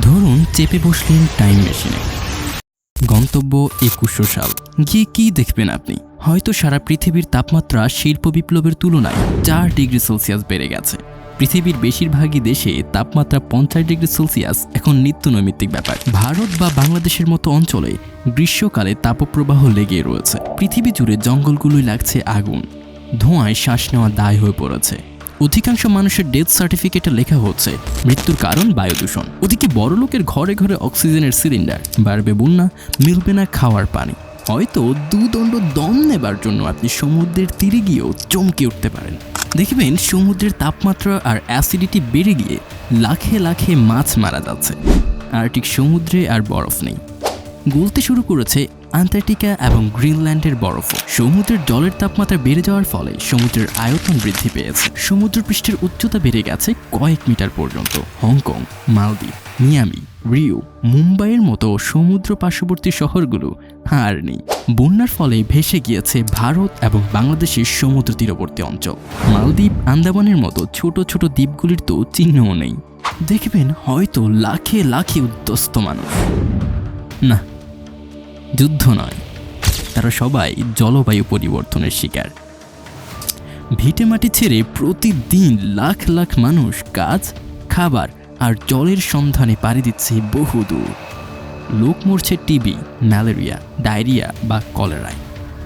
ধরুন চেপে বসলেন টাইম মেশিনে গন্তব্য একুশশো সাল। গিয়ে কি দেখবেন আপনি? হয়তো সারা পৃথিবীর তাপমাত্রা শিল্প বিপ্লবের তুলনায় চার ডিগ্রি সেলসিয়াস বেড়ে গেছে। পৃথিবীর বেশিরভাগই দেশে তাপমাত্রা পঞ্চাশ ডিগ্রি সেলসিয়াস এখন নিত্য নৈমিত্তিক ব্যাপার। ভারত বা বাংলাদেশের মতো অঞ্চলে গ্রীষ্মকালে তাপপ্রবাহ লেগে রয়েছে। পৃথিবী জুড়ে জঙ্গলগুলোই লাগছে আগুন। ধোঁয়ায় শ্বাস নেওয়া দায় হয়ে পড়েছে। অধিকাংশ মানুষের ডেথ সার্টিফিকেটে লেখা হচ্ছে, মৃত্যুর কারণ বায়ু দূষণ ওদিকে বড়লোকের ঘরে ঘরে অক্সিজেনের সিলিন্ডার বাড়বে বন্যা, মিলবে না খাওয়ার পানি। হয়তো দুদণ্ড দম নেবার জন্য আপনি সমুদ্রের তীরে গিয়েও চমকে উঠতে পারেন। দেখবেন সমুদ্রের তাপমাত্রা আর অ্যাসিডিটি বেড়ে গিয়ে লাখে লাখে মাছ মারা যাচ্ছে। আর্টিক সমুদ্রে আর বরফ নেই। গলতে শুরু করেছে আন্টার্কটিকা এবং গ্রিনল্যান্ডের বরফও সমুদ্রের জলের তাপমাত্রা বেড়ে যাওয়ার ফলে সমুদ্রের আয়তন বৃদ্ধি পেয়েছে। সমুদ্রপৃষ্ঠের উচ্চতা বেড়ে গেছে কয়েক মিটার পর্যন্ত। হংকং, মালদ্বীপ, মিয়ামি, রিও, মুম্বাইয়ের মতো সমুদ্র পার্শ্ববর্তী শহরগুলো আর নেই। বন্যার ফলে ভেসে গিয়েছে ভারত এবং বাংলাদেশের সমুদ্র তীরবর্তী অঞ্চল। মালদ্বীপ, আন্দামানের মতো ছোট ছোট দ্বীপগুলির তো চিহ্নও নেই। দেখবেন হয়তো লাখে লাখে উদ্যস্ত মানুষ। না যুদ্ধ নয়, তারা সবাই জলবায়ু পরিবর্তনের শিকার। ভিটে মাটি ছেড়ে প্রতিদিন লাখ লাখ মানুষ কাজ খাবার আর জলের সন্ধানে পাড়ি দিচ্ছে বহুদূর। লোক মরছে টিবি, ম্যালেরিয়া, ডায়রিয়া বা কলেরায়।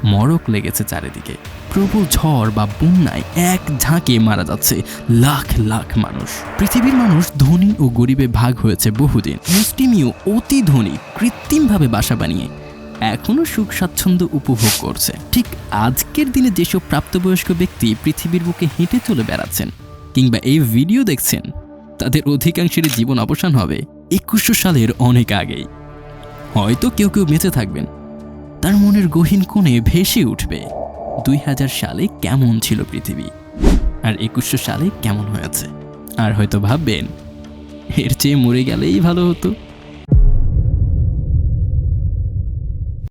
মরক লেগেছে চারিদিকে। প্রবল ঝড় বা বন্যায় এক ঝাঁকে মারা যাচ্ছে লাখ লাখ মানুষ। পৃথিবীর মানুষ ধনী ও গরিবে ভাগ হয়েছে বহুদিন। মুসলিমীয় অতি ধনী, কৃত্রিমভাবে বাসা বানিয়ে এখনও সুখ স্বাচ্ছন্দ্য উপভোগ করছে। ঠিক আজকের দিনে যেসব প্রাপ্তবয়স্ক ব্যক্তি পৃথিবীর বুকে হেঁটে চলে বেড়াচ্ছেন কিংবা এই ভিডিও দেখছেন, তাদের অধিকাংশেরই জীবন অবসান হবে একুশশো সালের অনেক আগেই। হয়তো কেউ কেউ বেঁচে থাকবেন। তার মনের গহীন কোণে ভেসে উঠবে দুই হাজার সালে কেমন ছিল পৃথিবী আর একুশশো সালে কেমন হয়েছে। আর হয়তো ভাববেন, এর চেয়ে মরে গেলেই ভালো হতো।